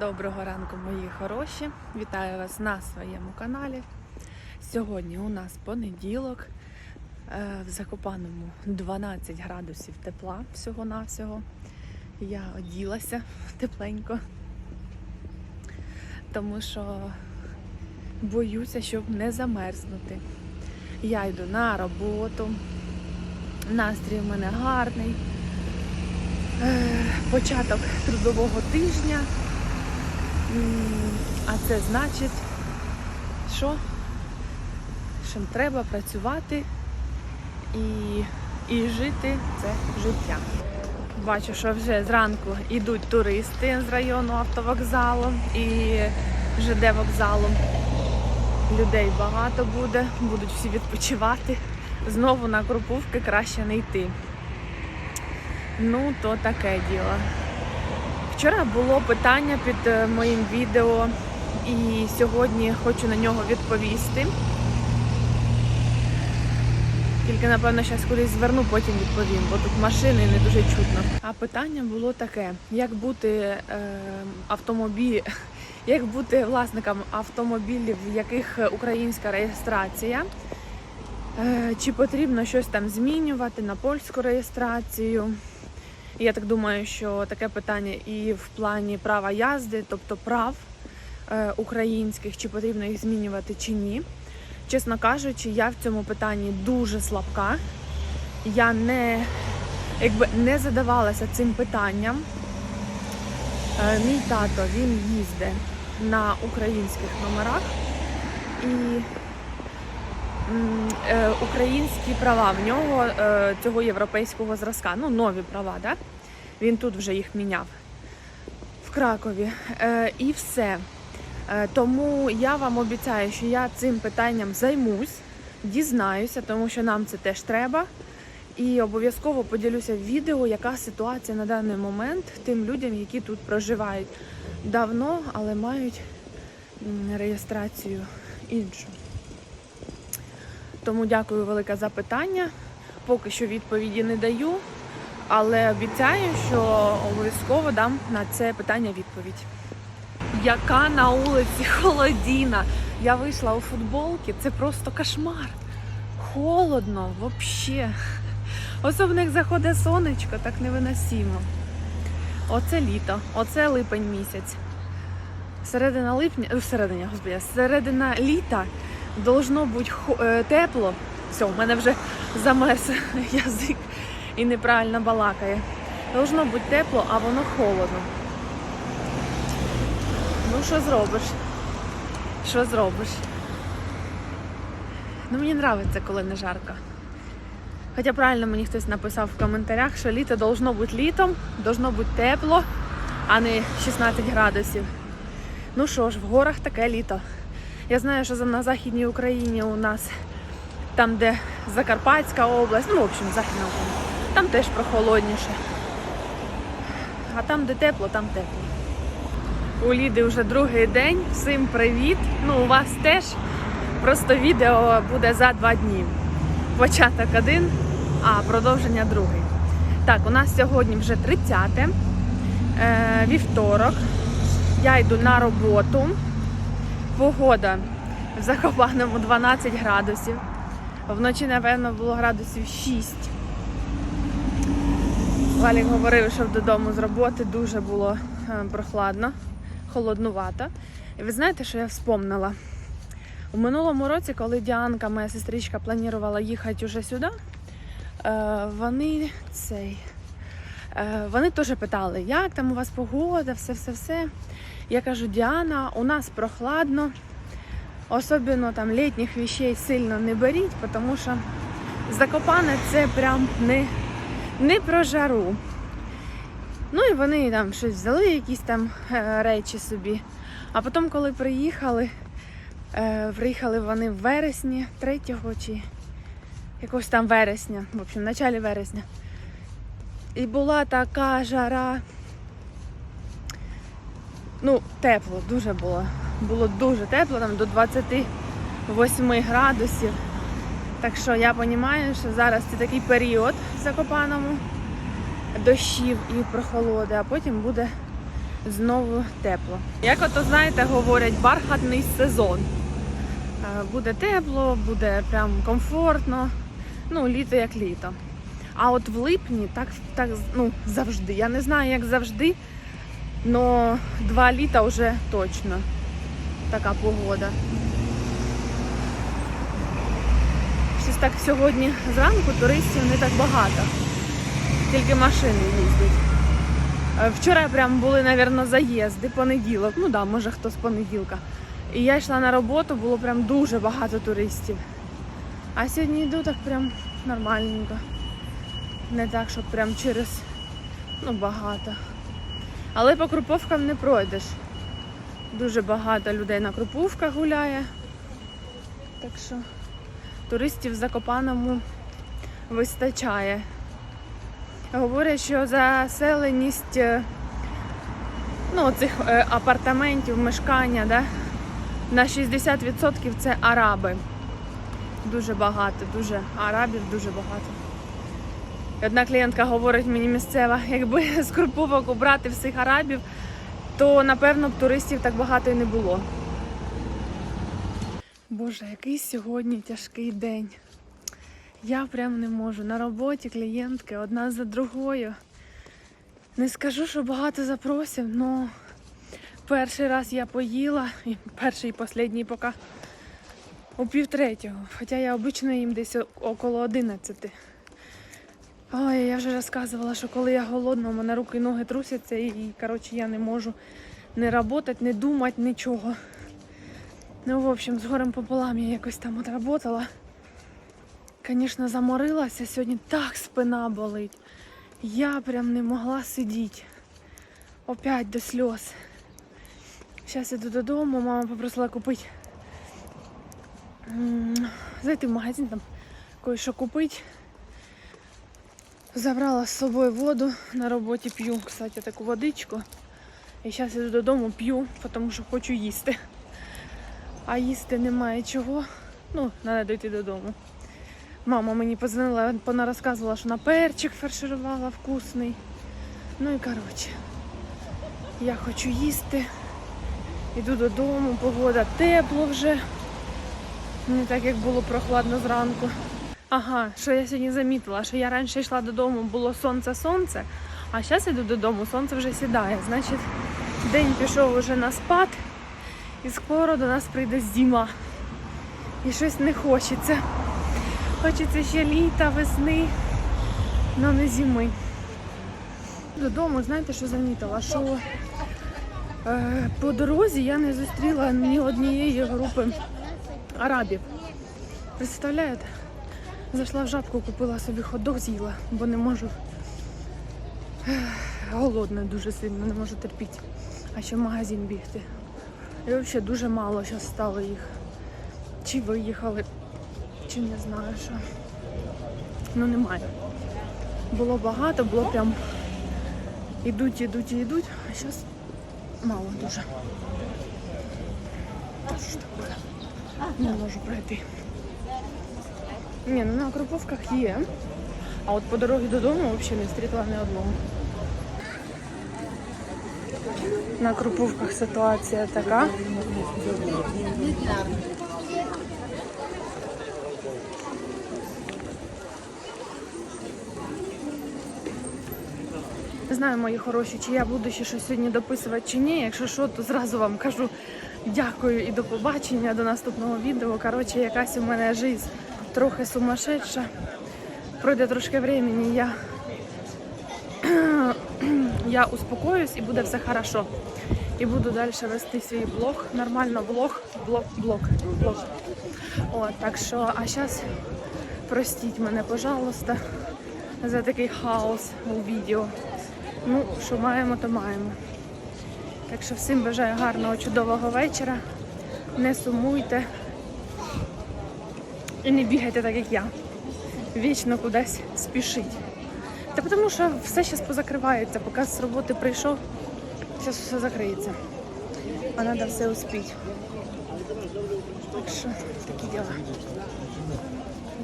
Доброго ранку, мої хороші! Вітаю вас на своєму каналі. Сьогодні у нас понеділок. Е, В Закопаному 12 градусів тепла всього-навсього. Я оділася тепленько, тому що боюся, щоб не замерзнути. Я йду на роботу. Настрій в мене гарний. Е, Початок трудового тижня. А це значить, що? Що треба працювати і, і жити це життя. Бачу, що вже зранку йдуть туристи з району автовокзалу і ЖД вокзалу. Людей багато буде, будуть всі відпочивати. Знову на Крупувки краще не йти. Ну, то таке діло. Вчора було питання під е, моїм відео, і сьогодні хочу на нього відповісти. Тільки, напевно, зараз кудись зверну, потім відповім, бо тут машини не дуже чутно. А питання було таке: як бути е, автомобіль, як бути власником автомобілів, в яких українська реєстрація? Е, чи потрібно щось там змінювати на польську реєстрацію? Я так думаю, що таке питання і в плані права язди, тобто прав е, українських, чи потрібно їх змінювати чи ні. Чесно кажучи, я в цьому питанні дуже слабка. Я не, якби, не задавалася цим питанням. Е, мій тато він їздить на українських номерах і українські права в нього е, цього європейського зразка, ну нові права, да? він тут вже їх міняв в Кракові. Е, і все. Е, тому я вам обіцяю, що я цим питанням займусь, дізнаюся, тому що нам це теж треба. І обов'язково поділюся відео, яка ситуація на даний момент тим людям, які тут проживають давно, але мають реєстрацію іншу. Тому дякую велике за питання. Поки що відповіді не даю, але обіцяю, що обов'язково дам на це питання відповідь. Яка на вулиці холодіна. Я вийшла у футболці, це просто кошмар. Холодно, взагалі. Особливо як заходить сонечко, так невиносимо. Оце літо, оце липень місяць. Середина липня, середина, господи, середина літа должно бути е, тепло. Все, в мене вже замерз язик і неправильно балакає. Должно бути тепло, а воно холодно. Ну, що зробиш? Що зробиш? Ну, мені подобається, коли не жарко. Хоча правильно мені хтось написав в коментарях, що літо должно бути літом, должно бути тепло, а не 16 градусів. Ну що ж, в горах таке літо. Я знаю, що на Західній Україні у нас, там, де Закарпатська область, ну, в общем, Західна Україна, там теж прохолодніше. А там, де тепло, там тепло. У Ліди вже другий день. Всім привіт! Ну, у вас теж. Просто відео буде за два дні. Початок один, а продовження другий. Так, у нас сьогодні вже 30 е, вівторок. Я йду на роботу. Погода в Закопаному 12 градусів. Вночі, напевно, було градусів 6. Валік говорив, що додому з роботи дуже було е, прохладно, холоднувато. І ви знаєте, що я вспомнила? У минулому році, коли Діанка, моя сестричка, планувала їхати уже сюди, е, вони цей. е, Вони теж питали, як там у вас погода, все-все-все. Я кажу, Діана, у нас прохладно, особливо там літніх вещей сильно не беріть, тому що Закопане це прям не, не про жару. Ну і вони там щось взяли, якісь там е, речі собі. А потім, коли приїхали, е, приїхали вони в вересні, 3 чи якогось там вересня, в общем, в началі вересня. І була така жара. Ну, тепло, дуже було. Було дуже тепло, там до 28 градусів. Так що я розумію, що зараз це такий період в Закопаному дощів і прохолоди, а потім буде знову тепло. Як ото знаєте, говорять, бархатний сезон. Буде тепло, буде прям комфортно. Ну, літо як літо. А от в липні так, так ну, завжди. Я не знаю, як завжди, але два літа вже точно така погода. Щось так сьогодні зранку туристів не так багато. Тільки машини їздять. Е, Вчора прям були, мабуть, заїзди, понеділок. Ну да, може хто з понеділка. І я йшла на роботу, було прям дуже багато туристів. А сьогодні йду так прям нормальненько. Не так, щоб прям через ну, багато. Але по Круповкам не пройдеш. Дуже багато людей на Круповках гуляє. Так що туристів в Закопаному вистачає. Говорять, що заселеність е, ну, цих е, апартаментів, мешкання, да, на 60% це араби. Дуже багато, дуже арабів дуже багато. Одна клієнтка говорить мені місцева, якби з Круповок убрати всіх арабів, то напевно б туристів так багато і не було. Боже, який сьогодні тяжкий день. Я прям не можу. На роботі клієнтки одна за другою. Не скажу, що багато запросів, але перший раз я поїла, і перший і останній поки у півтретього. Хоча я обично їм десь около 11. Ой, я вже розказувала, що коли я голодна, у мене руки і ноги трусяться, і, і коротше, я не можу не працювати, не думати, нічого. Ну, в общем, з горем пополам я якось там отработала. Звісно, заморилася. Сьогодні так спина болить. Я прям не могла сидіти. Опять до сльоз. Зараз іду додому, мама попросила купити. Зайти в магазин там кое-що купити. Забрала з собою воду на роботі п'ю, кстати, таку водичку. І зараз іду додому, п'ю, тому що хочу їсти. А їсти немає чого. Ну, треба дойти додому. Мама мені позвонила, вона розказувала, що на перчик фарширувала вкусний. Ну і коротше, я хочу їсти. Іду додому, погода тепло вже. Не так як було прохладно зранку. Ага, що я сьогодні замітила, що я раніше йшла додому, було сонце-сонце, а зараз йду додому, сонце вже сідає. Значить, день пішов уже на спад, і скоро до нас прийде зима. І щось не хочеться. Хочеться ще літа, весни, але не зими. Додому, знаєте, що замітила? Що е, по дорозі я не зустріла ні однієї групи арабів. Представляєте? Зайшла в жабку, купила собі ходок, з'їла, бо не можу. Голодна дуже сильно, не можу терпіти. А ще в магазин бігти. І взагалі дуже мало зараз стало їх. Чи виїхали, чи не знаю що. Ну немає. Було багато, було прям ідуть, ідуть і йдуть, а зараз мало дуже. Що ж таке? Не можу пройти. Ні, ну на Круповках є. А от по дорозі додому взагалі не зустріла ні одного. На Круповках ситуація така. Не знаю, мої хороші, чи я буду ще щось сьогодні дописувати чи ні. Якщо що, то зразу вам кажу дякую і до побачення, до наступного відео. Коротше, якась у мене життя трохи сумасшедша. Пройде трошки времени, я, я успокоюсь і буде все хорошо. І буду далі вести свій блог, нормально блог, блог, блог, блог. От, так що, а зараз простіть мене, пожалуйста, за такий хаос у відео. Ну, що маємо, то маємо. Так що всім бажаю гарного, чудового вечора. Не сумуйте і не бігайте так, як я. Вічно кудись спішіть. Та тому що все зараз позакривається, поки з роботи прийшов, зараз все закриється. А треба все успіти. Так що такі діла.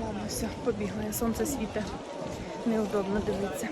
Ладно, все, побігла, я сонце світе. неудобно дивитися.